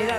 मिला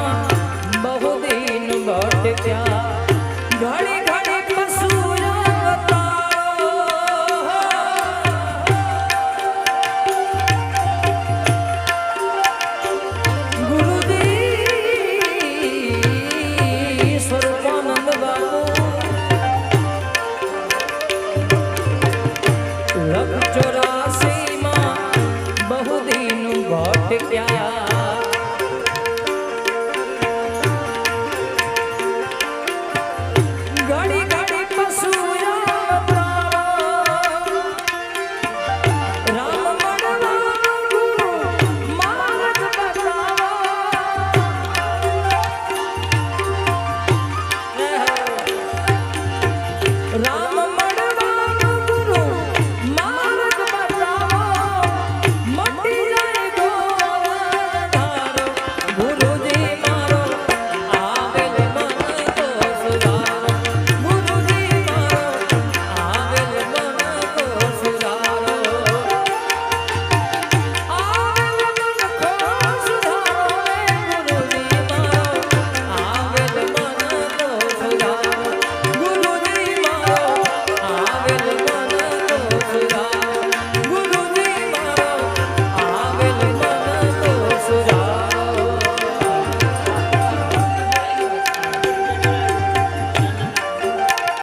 ચોરાસી માં બહુ દિન ભટક્યા